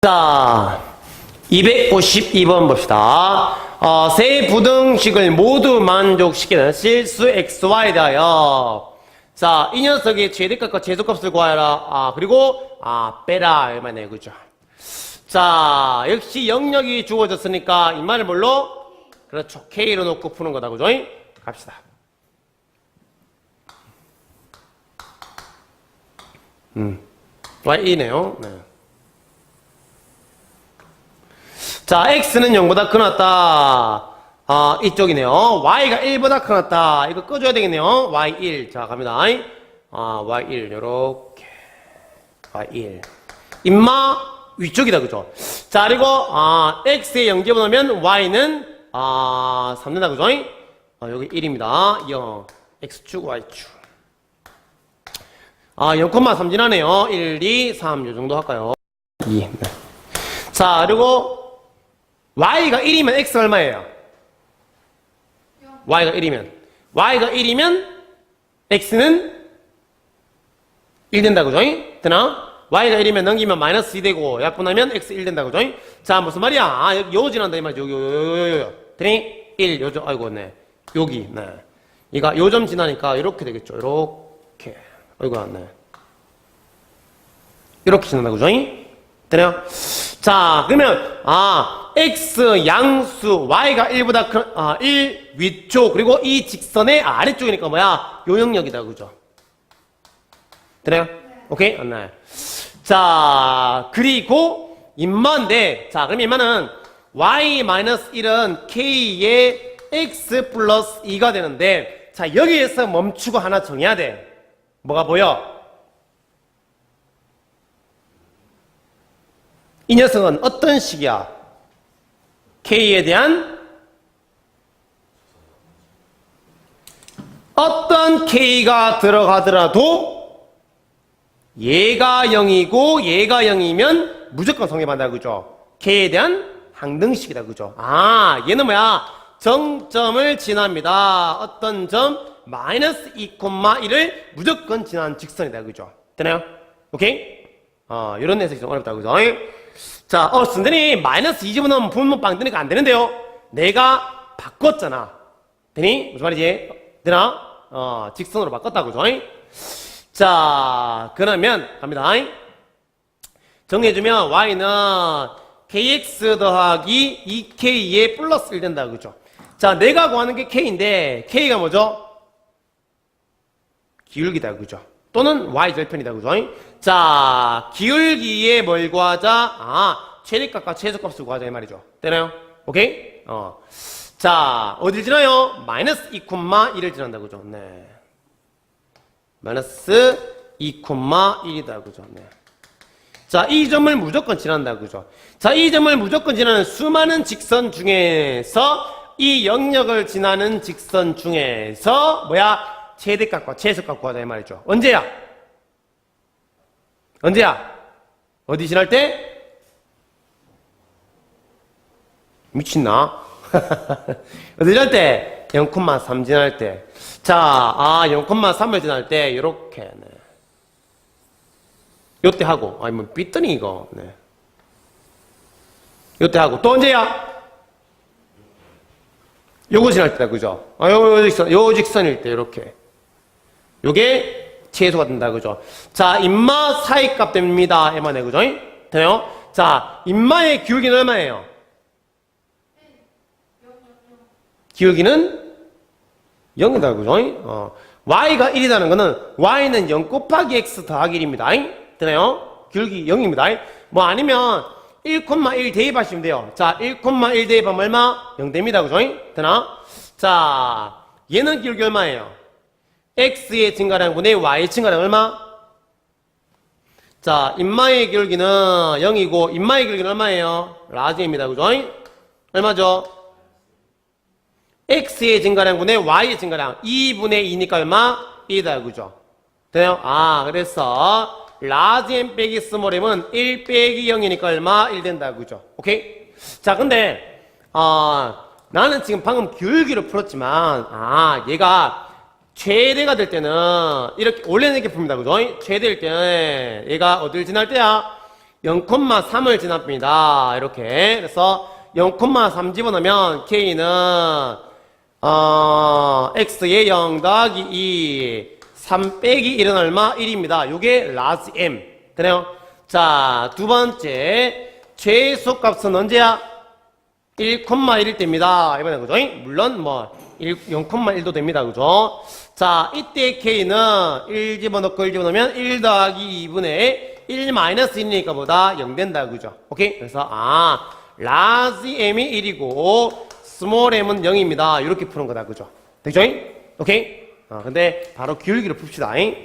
자, 252번 봅시다. 어, 세 부등식을 모두 만족시키는 실수 xy에 대하여 자, 이 녀석의 최대값과 최소값을 구하라. 아, 그리고 아, 빼라. 이 말이네요 그죠? 자, 역시 영역이 주어졌으니까 이 말을 뭘로? 그렇죠. K로 놓고 푸는 거다. 그죠? 갑시다. 음. Y네요. 네. 자, x는 0보다 크났다. 아, 이쪽이네요. y가 1보다 크났다. 이거 꺼줘야 되겠네요. y1. 자, 갑니다. 아, y1. 요렇게. y1. 임마 위쪽이다. 그죠? 자, 그리고, 아, x에 0개 넣으면 y는, 아, 3 된다. 그죠? 아, 여기 1입니다. 0. x축, y축. 아, 0,3 지나네요. 1, 2, 3. 요 정도 할까요? 2. 네. 자, 그리고, y가 1이면 x 얼마예요? y가 1이면 y가 1이면 x는 1 된다 그죠? 되나? y가 1이면 넘기면 마이너스 2 되고 약분하면 x 1 된다 그죠? 자 무슨 말이야? 아 여기 요 지난다 이 말이죠. 요요요요요. 되니? 1 요점 아이고 네 여기 네 이가 요점 지나니까 이렇게 되겠죠. 이렇게 아이고 네 이렇게 지난다 그죠? 되나요? 자, 그러면, 아, x 양수, y가 1보다 큰, 아, 1 위쪽, 그리고 이 직선의 아래쪽이니까 뭐야? 요 영역이다, 그죠? 되나요? 오케이? 네. 자, 그리고, 임마인데, 자, 그럼 임마는 y-1은 k의 x 플러스 2가 되는데, 자, 여기에서 멈추고 하나 정해야 돼. 뭐가 보여? 이 녀석은 어떤 식이야? K에 대한 어떤 K가 들어가더라도 얘가 0이고 얘가 0이면 무조건 성립한다 그죠? K에 대한 항등식이다 그죠? 아 얘는 뭐야? 정점을 지납니다. 어떤 점? 마이너스 2,1을 무조건 지난 직선이다 그죠? 되나요? 오케이? 어, 이런 녀석이 좀 어렵다 그죠? 자, 어, 선생님, 마이너스 2 집어넣으면 분모 빵 뜨니까 안 되는데요? 내가 바꿨잖아. 되니? 무슨 말이지? 되나? 어, 직선으로 바꿨다, 그죠? 자, 그러면, 갑니다. 정리해주면, y는 kx 더하기 2k에 플러스 1 된다, 그죠? 자, 내가 구하는 게 k인데, k가 뭐죠? 기울기다, 그죠? 또는 y 절편이다, 그죠? 자, 기울기에 뭘 구하자? 아, 최대값과 최소값을 구하자 이 말이죠. 되나요? 오케이? 어. 자, 어딜 지나요? 마이너스 2,1을 지난다, 그죠? 네. 마이너스 2,1이다, 그죠? 네. 자, 이 점을 무조건 지난다, 그죠? 자, 이 점을 무조건 지나는 수많은 직선 중에서 이 영역을 지나는 직선 중에서 뭐야? 최대 값과 최소값 구하자 이 말이죠. 언제야? 언제야? 어디 지날 때? 미친나? 어디 지날 때? 0,3 지날 때. 자, 아, 0,3을 지날 때, 요렇게, 네. 요때 하고, 아니, 뭐, 삐떠니, 이거, 네. 요때 하고, 또 언제야? 요거 지날 때다, 그죠? 아, 요, 요 직선, 요 직선일 때, 요렇게. 요게 최소가 된다, 그죠? 자, 인마 사이값 됩니다. 에만에, 그죠? 돼요? 자, 인마의 기울기는 얼마예요? 기울기는 0이다, 그죠? 어. y가 1이라는 거는 y는 0 곱하기 x 더하기 1입니다. 되나요? 기울기 0입니다. 뭐 아니면 1,1 대입하시면 돼요. 자, 1,1 대입하면 얼마? 0 됩니다, 그죠? 되나? 자, 얘는 기울기 얼마예요? X의 증가량 분의 y의 증가량 얼마? 자, 인마의 기울기는 0이고 인마의 기울기는 얼마예요? 라지입니다. 그죠? 얼마죠? x의 증가량 분의 y의 증가량 2분의 2니까 얼마? 1이다. 그죠? 돼요? 아, 그래서 라지 m 빼기 스몰m은 1 빼기 0이니까 얼마? 1 된다. 그죠? 오케이? 자, 근데 아, 나는 지금 방금 기울기로 풀었지만 아, 얘가 최대가 될 때는 이렇게 원래는 이렇게 풉니다. 그죠? 최대일 때는 얘가 어딜 지날 때야? 0,3을 지납니다. 이렇게. 그래서 0,3 집어넣으면 K는, 어, X의 0 더하기 2, 3 빼기 1은 얼마? 1입니다. 요게 라지 M. 되네요? 자, 두 번째. 최소값은 언제야? 1,1일 때입니다. 이번에 그죠? 물론 뭐 1, 0,1도 됩니다. 그죠? 자, 이때 K는 1 집어넣고 1 집어넣으면 1 더하기 2분의 1 마이너스 1이니까 보다 0 된다. 그죠? 오케이? 그래서 아, 라지 M이 1이고 스몰 M은 0입니다. 이렇게 푸는 거다. 그죠? 되죠? 오케이? 아, 근데 바로 기울기를 풉시다. 잉?